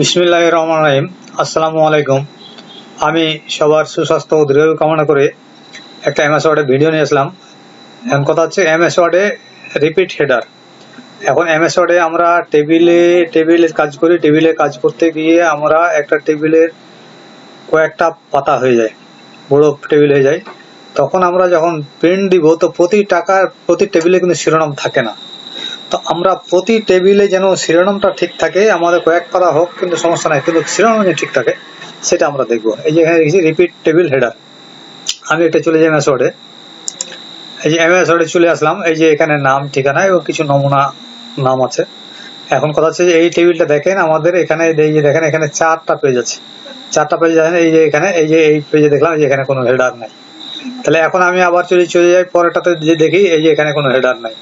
বিসমিল্লাহ রহমান রহিম আসসালামু আলাইকুম আমি সবার সুস্বাস্থ্য ও দৃঢ় কামনা করে একটা এমএস ওয়ার্ডে ভিডিও নিয়ে আসলাম। এখন কথা হচ্ছে এমএস ওয়ার্ডে রিপিট হেডার। এখন এমএস ওয়ার্ডে আমরা টেবিলে টেবিলে কাজ করি, টেবিলে কাজ করতে গিয়ে আমরা একটা টেবিলের কয়েকটা পাতা হয়ে যায়, বড় টেবিল হয়ে যায়। তখন আমরা যখন প্রিন্ট দিব, তো প্রতি টাকার, প্রতি টেবিলে কিন্তু শিরোনাম থাকে না। তো আমরা প্রতি টেবিলে যেন শিরোনামটা ঠিক থাকে, আমাদের কয়েক পাতা হোক, কিন্তু সমস্যা নাই, কিন্তু শিরোনাম যেন ঠিক থাকে, সেটা আমরা দেখব। এই যে এখানে দেখছি রিপিট টেবিল হেডার আমি এটা চলে যাই এমএস এই যে এমএস চলে আসলাম। এই যে এখানে নাম, ঠিকানা এবং কিছু নমুনা, নাম আছে। এখন কথা হচ্ছে যে এই টেবিলটা দেখেন, আমাদের এখানে এই যে দেখেন, এখানে চারটা পেজ আছে। চারটা পেজ আছে, এই যে এখানে, এই যে এই পেজে দেখলাম যে এখানে কোনো হেডার নাই। তাহলে এখন আমি আবার চলে চলে যাই, পরেরটাতে যে দেখি, এই যে এখানে কোনো হেডার নাই।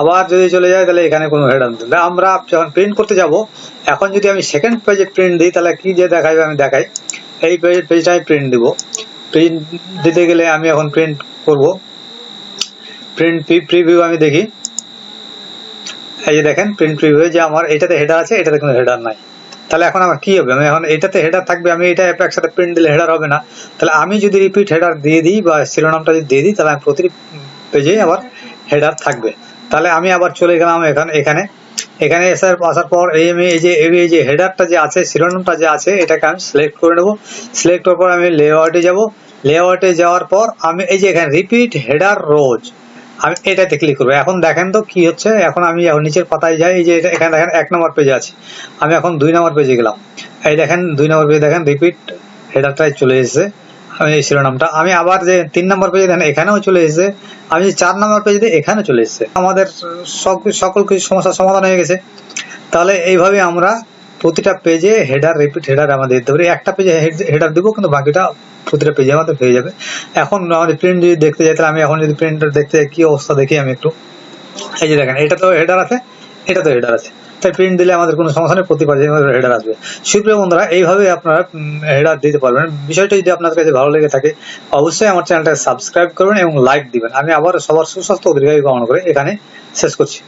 আবার যদি চলে যায়, তাহলে এখানে কোনো হেডার নেই তাহলে আমরা যখন প্রিন্ট করতে যাব, এখন যদি আমি সেকেন্ড পেজে প্রিন্ট দিই, তাহলে কি যে দেখাবে আমি দেখাই। এই পেজ পেজটা আমি প্রিন্ট দিব। প্রিন্ট দিতে গেলে আমি এখন প্রিন্ট করব। প্রিন্ট প্রিভিউ আমি দেখি। এই যে দেখেন প্রিন্ট প্রিভিউ যে আমার এটাতে হেডার আছে, এটাতে কোনো হেডার নাই। তাহলে এখন আমার কি হবে? আমি এখন এটাতে হেডার থাকবে, আমি এটা একসাথে প্রিন্ট দিলে হেডার হবে না। তাহলে আমি যদি রিপিট হেডার দিয়ে দিই বা শিরোনামটা যদি দিয়ে দিই, তাহলে আমি প্রতিটি পেজেই আমার হেডার থাকবে। তাহলে আমি আবার চলে গেলাম এখানে এখানে। এখানে আসার আসার পর এই আমি এই যে এই যে হেডারটা যে আছে, শিরোনামটা যে আছে, এটাকে আমি সিলেক্ট করে নেব। সিলেক্ট করার পর আমি লেআউটে যাব। লেআউটে যাওয়ার পর আমি এই যে এখানে রিপিট হেডার রোজ আমি এটাতে ক্লিক করব। এখন দেখেন তো কি হচ্ছে, এখন আমি এখন নিচের পাতায় যাই, এই যে এটা- এখানে দেখেন এক নম্বর পেজে আছে। আমি এখন দুই নম্বর পেজে গেলাম। এই দেখেন, দুই নম্বর পেজে দেখেন রিপিট হেডারটাই চলে এসেছে। এই শিরোনামটা আমি আবার যে তিন নম্বর পেজে দেখেন, এখানেও চলে এসেছে। আমি যে চার নম্বর পেজে দিই এখানেও চলে এসেছে। আমাদের সকল কিছু সমস্যার সমাধান হয়ে গেছে। তাহলে এইভাবে আমরা প্রতিটা পেজে হেডার রিপিট হেডার আমাদের দিতে পারি। একটা পেজে হেডার দিব, কিন্তু বাকিটা প্রতিটা পেজে আমাদের হয়ে যাবে। এখন আমাদের প্রিন্ট যদি দেখতে যাই, তাহলে আমি এখন যদি প্রিন্টার দেখতে যাই, কি অবস্থা দেখি আমি একটু। এই যে দেখেন, এটা তো হেডার আছে, এটা তো হেডার আছে। তাই প্রিন্ট দিলে আমাদের কোনো সমস্যা নেই প্রতি পেজে হেডার আসবে। সুপ্রিয় বন্ধুরা, এইভাবে আপনারা হেডার দিতে পারবেন। বিষয়টা যদি আপনার কাছে ভালো লেগে থাকে, অবশ্যই আমার চ্যানেলটা সাবস্ক্রাইব করবেন এবং লাইক দিবেন। আমি আবার সবার সুস্বাস্থ্য দীর্ঘায়ু কামনা করে এখানে শেষ করছি।